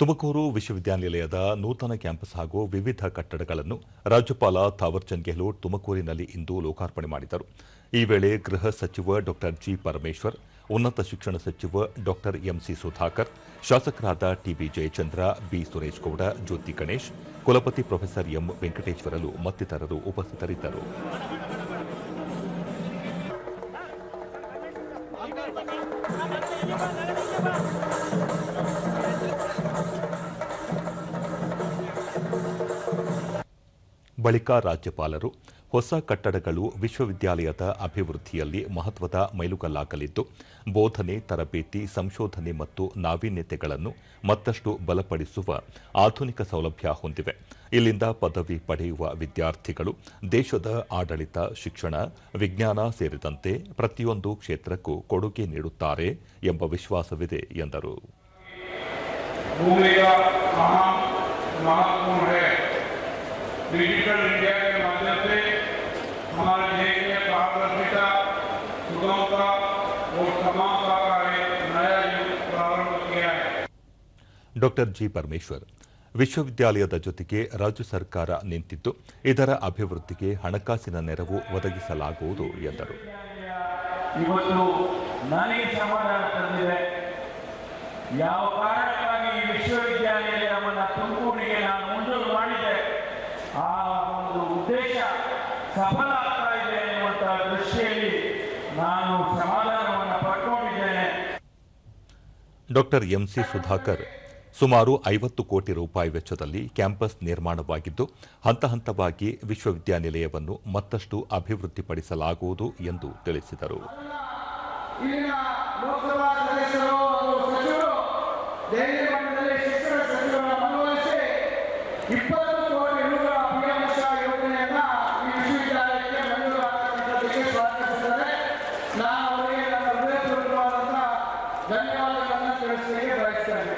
ತುಮಕೂರು ವಿಶ್ವವಿದ್ಯಾನಿಲಯದ ನೂತನ ಕ್ಯಾಂಪಸ್ ಹಾಗೂ ವಿವಿಧ ಕಟ್ಟಡಗಳನ್ನು ರಾಜ್ಯಪಾಲ ಥಾವರ್ಚಂದ್ ಗೆಹ್ಲೋಟ್ ತುಮಕೂರಿನಲ್ಲಿ ಇಂದು ಲೋಕಾರ್ಪಣೆ ಮಾಡಿದರು. ಈ ವೇಳೆ ಗೃಹ ಸಚಿವ ಡಾ ಜಿ ಪರಮೇಶ್ವರ್, ಉನ್ನತ ಶಿಕ್ಷಣ ಸಚಿವ ಡಾ ಎಂಸಿ ಸುಧಾಕರ್, ಶಾಸಕರಾದ ಟಿಬಿ ಜಯಚಂದ್ರ, ಬಿ ಸುರೇಶ್ ಗೌಡ, ಜ್ಯೋತಿ ಗಣೇಶ್, ಕುಲಪತಿ ಪ್ರೊಫೆಸರ್ ಎಂ ವೆಂಕಟೇಶ್ವರಲು ಮತ್ತಿತರರು ಉಪಸ್ಥಿತರಿದ್ದರು. ಬಳಿಕ ರಾಜ್ಯಪಾಲರು ಹೊಸ ಕಟ್ಟಡಗಳು ವಿಶ್ವವಿದ್ಯಾಲಯದ ಅಭಿವೃದ್ಧಿಯಲ್ಲಿ ಮಹತ್ವದ ಮೈಲುಗಲ್ಲಾಗಲಿದ್ದು, ಬೋಧನೆ, ತರಬೇತಿ, ಸಂಶೋಧನೆ ಮತ್ತು ನಾವೀನ್ಯತೆಗಳನ್ನು ಮತ್ತಷ್ಟು ಬಲಪಡಿಸುವ ಆಧುನಿಕ ಸೌಲಭ್ಯ ಹೊಂದಿವೆ. ಇಲ್ಲಿಂದ ಪದವಿ ಪಡೆಯುವ ವಿದ್ಯಾರ್ಥಿಗಳು ದೇಶದ ಆಡಳಿತ, ಶಿಕ್ಷಣ, ವಿಜ್ಞಾನ ಸೇರಿದಂತೆ ಪ್ರತಿಯೊಂದು ಕ್ಷೇತ್ರಕ್ಕೂ ಕೊಡುಗೆ ನೀಡುತ್ತಾರೆ ಎಂಬ ವಿಶ್ವಾಸವಿದೆ ಎಂದರು. डिजिटल इंडिया के माध्यम से हमारे देश में पारदर्शिता सुगमता और समानता का एक नया युग प्रारंभ किया है ಡಾಕ್ಟರ್ ಜಿ ಪರಮೇಶ್ವರ್ ವಿಶ್ವವಿದ್ಯಾಲಯದ ಜೊತೆಗೆ ರಾಜ್ಯ ಸರ್ಕಾರ ನಿಂತಿದ್ದು ಇದರ ಅಭಿವೃದ್ಧಿಗೆ ಹಣಕಾಸಿನ ನೆರವು ಒದಗಿಸಲಾಗುವುದು ಎಂದರು ಇವತ್ತು ನನಗೆ ಸಮಾಧಾನ ತಂದಿದೆ ಯಾವ ಕಾರಣಕ್ಕಾಗಿ ಈ ವಿಶ್ವವಿದ್ಯಾನಿಲಯವನ್ನು ತುಮಕೂರಿಗೆ ನಾನು ಮಂಜೂರು ಸಫಲ ಆಗ್ತಾ ಇದೆ ಎನ್ನುವಂತಹ ದೃಷ್ಟಿಯಲ್ಲಿ ನಾನು ಸಮಾಧಾನವನ್ನು ಪಡ್ಕೊಂಡಿದ್ದೇನೆ. ಡಾಕ್ಟರ್ ಎಂಸಿ ಸುಧಾಕರ್ ಸುಮಾರು ಐವತ್ತು ಕೋಟಿ ರೂಪಾಯಿ ವೆಚ್ಚದಲ್ಲಿ ಕ್ಯಾಂಪಸ್ ನಿರ್ಮಾಣವಾಗಿದ್ದು ಹಂತ ಹಂತವಾಗಿ ವಿಶ್ವವಿದ್ಯಾನಿಲಯವನ್ನು ಮತ್ತಷ್ಟು ಅಭಿವೃದ್ಧಿಪಡಿಸಲಾಗುವುದು ಎಂದು ತಿಳಿಸಿದರು. ಇಲ್ಲಿನ ನಾನು ಅವರಿಗೆ